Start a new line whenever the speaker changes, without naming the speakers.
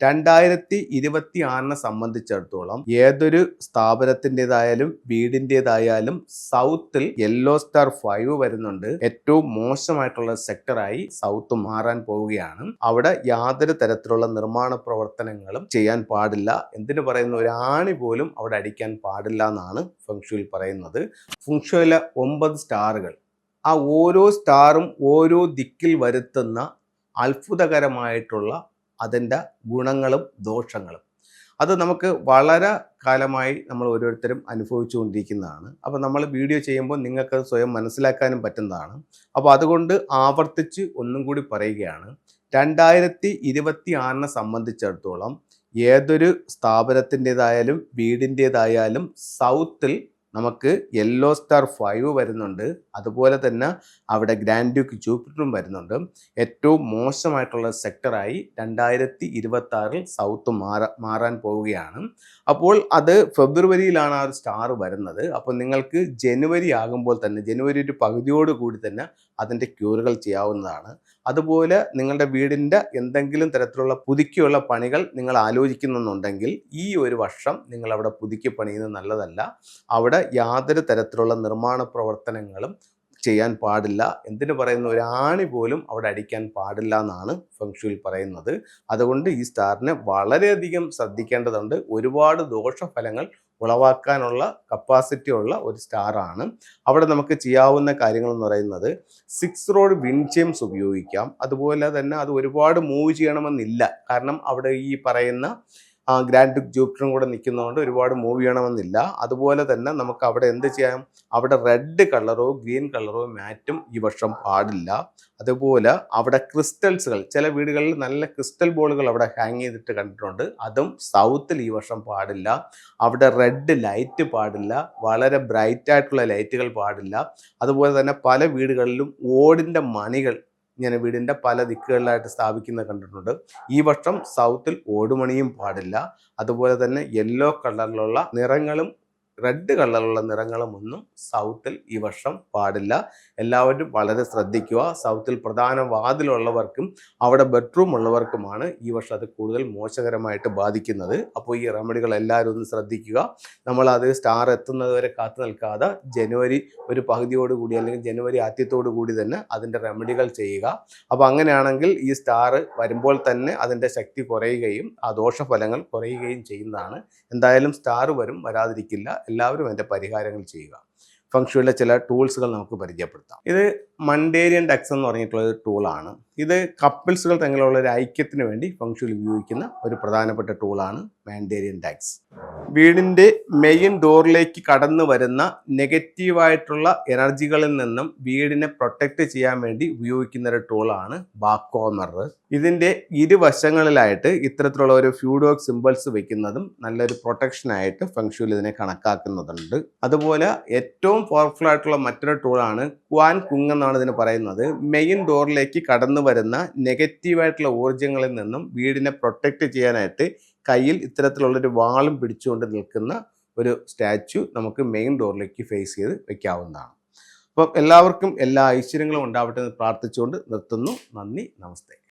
രണ്ടായിരത്തി ഇരുപത്തി ആറിനെ സംബന്ധിച്ചിടത്തോളം ഏതൊരു സ്ഥാപനത്തിന്റെതായാലും വീടിന്റെതായാലും സൗത്തിൽ യെല്ലോ സ്റ്റാർ ഫൈവ് വരുന്നുണ്ട്. ഏറ്റവും മോശമായിട്ടുള്ള സെക്ടറായി സൗത്ത് മാറാൻ പോവുകയാണ്. അവിടെ യാതൊരു തരത്തിലുള്ള നിർമ്മാണ പ്രവർത്തനങ്ങളും ചെയ്യാൻ പാടില്ല. എന്തിനു പറയുന്ന ഒരാണി പോലും അവിടെ അടിക്കാൻ പാടില്ല എന്നാണ് ഫംഗ്ഷയിൽ പറയുന്നത്. ഫംഗ്ഷയിലെ ഒമ്പത് സ്റ്റാറുകൾ. ആ ഓരോ സ്റ്റാറും ഓരോ ദിക്കിൽ വരുത്തുന്ന അത്ഭുതകരമായിട്ടുള്ള അതിന്റെ ഗുണങ്ങളും ദോഷങ്ങളും. അത് നമുക്ക് വളരെ കാലമായി നമ്മൾ ഓരോരുത്തരും അനുഭവിച്ചുകൊണ്ടിരിക്കുന്നതാണ് അപ്പോൾ നമ്മൾ വീഡിയോ ചെയ്യുമ്പോൾ നിങ്ങൾക്ക് സ്വയം മനസ്സിലാക്കാനും പറ്റുന്നതാണ്. അപ്പോൾ അതുകൊണ്ട് ആവർത്തിച്ച് ഒന്നും കൂടി പറയുകയാണ്. രണ്ടായിരത്തി ഇരുപത്തി ആറിനെ സംബന്ധിച്ചിടത്തോളം ഏതൊരു സ്ഥാപനത്തിന്റെതായാലും വീടിന്റേതായാലും സൗത്തിൽ നമുക്ക് യെല്ലോ സ്റ്റാർ ഫൈവ് വരുന്നുണ്ട്. അതുപോലെ തന്നെ അവിടെ ഗ്രാൻഡ് ഡ്യൂക്ക് ജൂപ്പിറ്ററും വരുന്നുണ്ട്. ഏറ്റവും മോശമായിട്ടുള്ള സെക്ടറായി രണ്ടായിരത്തി ഇരുപത്തി സൗത്ത് മാറാൻ പോവുകയാണ്. അപ്പോൾ അത് ഫെബ്രുവരിയിലാണ് ആ ഒരു സ്റ്റാർ വരുന്നത്. അപ്പോൾ നിങ്ങൾക്ക് ജനുവരി ആകുമ്പോൾ തന്നെ ജനുവരി ഒരു പകുതിയോട് കൂടി തന്നെ അതിന്റെ ക്യൂറുകൾ ചെയ്യാവുന്നതാണ്. അതുപോലെ നിങ്ങളുടെ വീടിന്റെ എന്തെങ്കിലും തരത്തിലുള്ള പുതുക്കിയുള്ള പണികൾ നിങ്ങൾ ആലോചിക്കുന്നുണ്ടെങ്കിൽ ഈ ഒരു വർഷം നിങ്ങൾ അവിടെ പുതുക്കി പണിയുന്നത് നല്ലതല്ല. അവിടെ യാതൊരു തരത്തിലുള്ള നിർമ്മാണ പ്രവർത്തനങ്ങളും ചെയ്യാൻ പാടില്ല. എന്തിന് പറയുന്ന ഒരു ആണി പോലും അവിടെ അടിക്കാൻ പാടില്ല എന്നാണ് ഫംഗ്ഷുവിൽ പറയുന്നത്. അതുകൊണ്ട് ഈ സ്റ്റാറിനെ വളരെയധികം ശ്രദ്ധിക്കേണ്ടതുണ്ട്. ഒരുപാട് ദോഷഫലങ്ങൾ ഉളവാക്കാനുള്ള കപ്പാസിറ്റി ഉള്ള ഒരു സ്റ്റാറാണ് അവിടെ നമുക്ക് ചെയ്യാവുന്ന കാര്യങ്ങൾ എന്ന് പറയുന്നത് സിക്സ് റോഡ് വിൻചെയിംസ് ഉപയോഗിക്കാം. അതുപോലെ തന്നെ അത് ഒരുപാട് മൂവ് ചെയ്യണമെന്നില്ല. കാരണം അവിടെ ഈ പറയുന്ന ഗ്രാൻഡ് ഡുക്ക് ജൂപ്പിറ്ററും കൂടെ നിൽക്കുന്നതുകൊണ്ട് ഒരുപാട് മൂവ് ചെയ്യണമെന്നില്ല. അതുപോലെ തന്നെ നമുക്ക് അവിടെ എന്ത് ചെയ്യാം? അവിടെ റെഡ് കളറോ ഗ്രീൻ കളറോ മാറ്റും ഈ വർഷം പാടില്ല. അതുപോലെ അവിടെ ക്രിസ്റ്റൽസുകൾ ചില വീടുകളിൽ നല്ല ക്രിസ്റ്റൽ ബോളുകൾ അവിടെ ഹാങ് ചെയ്തിട്ട് കണ്ടിട്ടുണ്ട്. അതും സൗത്തിൽ ഈ വർഷം പാടില്ല. അവിടെ റെഡ് ലൈറ്റ് പാടില്ല. വളരെ ബ്രൈറ്റ് ആയിട്ടുള്ള ലൈറ്റുകൾ പാടില്ല. അതുപോലെ തന്നെ പല വീടുകളിലും ഓടിന്റെ മണികൾ ഇങ്ങനെ വീടിന്റെ പല ദിക്കുകളിലായിട്ട് സ്ഥാപിക്കുന്നത് കണ്ടിട്ടുണ്ട്. ഈ വർഷം സൗത്തിൽ ഓടുമണിയും പാടില്ല. അതുപോലെ തന്നെ യെല്ലോ കളറിലുള്ള നിറങ്ങളും റെഡ് കളറുള്ള നിറങ്ങളുമൊന്നും സൗത്തിൽ ഈ വർഷം പാടില്ല. എല്ലാവരും വളരെ ശ്രദ്ധിക്കുക. സൗത്തിൽ പ്രധാന വാതിലുള്ളവർക്കും അവിടെ ബെഡ്റൂം ഉള്ളവർക്കുമാണ് ഈ വർഷം അത് കൂടുതൽ മോശകരമായിട്ട് ബാധിക്കുന്നത്. അപ്പോൾ ഈ റെമഡികൾ എല്ലാവരും ഒന്ന് ശ്രദ്ധിക്കുക. നമ്മളത് സ്റ്റാർ എത്തുന്നത് വരെ കാത്തു നിൽക്കാതെ ജനുവരി ഒരു പകുതിയോടുകൂടി അല്ലെങ്കിൽ ജനുവരി ആദ്യത്തോടു കൂടി തന്നെ അതിന്റെ റെമഡികൾ ചെയ്യുക. അപ്പോൾ അങ്ങനെയാണെങ്കിൽ ഈ സ്റ്റാർ വരുമ്പോൾ തന്നെ അതിന്റെ ശക്തി കുറയുകയും ആ ദോഷഫലങ്ങൾ കുറയുകയും ചെയ്യുന്നതാണ്. എന്തായാലും സ്റ്റാർ വരും വരാതിരിക്കില്ല. എല്ലാവരും അതിന്റെ പരിഹാരങ്ങൾ ചെയ്യുക. ഫംഗ്ഷനിലെ ചില ടൂൾസുകൾ നമുക്ക് പരിചയപ്പെടുത്താം. ഇത് മണ്ടേരിയൻ ഡെക്സ് എന്ന് പറഞ്ഞിട്ടുള്ള ഒരു ടൂളാണ് ഇത് കപ്പിൾസുകൾ തമ്മിലുള്ള ഒരു ഐക്യത്തിന് വേണ്ടി ഫംഗ്ഷനിൽ ഉപയോഗിക്കുന്ന ഒരു പ്രധാനപ്പെട്ട ടൂളാണ് മാൻഡേരിയൻ ഡെക്സ്. വീടിന്റെ മെയിൻ ഡോറിലേക്ക് കടന്നു വരുന്ന നെഗറ്റീവായിട്ടുള്ള എനർജികളിൽ നിന്നും വീടിനെ പ്രൊട്ടക്റ്റ് ചെയ്യാൻ വേണ്ടി ഉപയോഗിക്കുന്ന ഒരു ടൂളാണ് ബാക്കോമർ ഇതിന്റെ ഇരുവശങ്ങളിലായിട്ട് ഇത്തരത്തിലുള്ള ഒരു ഫ്യൂഡോക് സിമ്പിൾസ് വെക്കുന്നതും നല്ലൊരു പ്രൊട്ടക്ഷനായിട്ട് ഫംഗ്ഷനിൽ ഇതിനെ കണക്കാക്കുന്നതുണ്ട്. അതുപോലെ ഏറ്റവും പവർഫുൾ ആയിട്ടുള്ള മറ്റൊരു ടൂളാണ് ക്വാൻ കുങ് ഇതിന് പറയുന്നത്. മെയിൻ ഡോറിലേക്ക് കടന്നു വരുന്ന നെഗറ്റീവായിട്ടുള്ള ഊർജങ്ങളിൽ നിന്നും വീടിനെ പ്രൊട്ടക്റ്റ് ചെയ്യാനായിട്ട് കയ്യിൽ ഇത്തരത്തിലുള്ളൊരു വാളും പിടിച്ചുകൊണ്ട് നിൽക്കുന്ന ഒരു സ്റ്റാച്ചു നമുക്ക് മെയിൻ ഡോറിലേക്ക് ഫേസ് ചെയ്ത് വെക്കാവുന്നതാണ്. അപ്പം എല്ലാവർക്കും എല്ലാ ഐശ്വര്യങ്ങളും ഉണ്ടാവട്ടെ എന്ന് പ്രാർത്ഥിച്ചുകൊണ്ട് നിർത്തുന്നു. നന്ദി നമസ്തേ.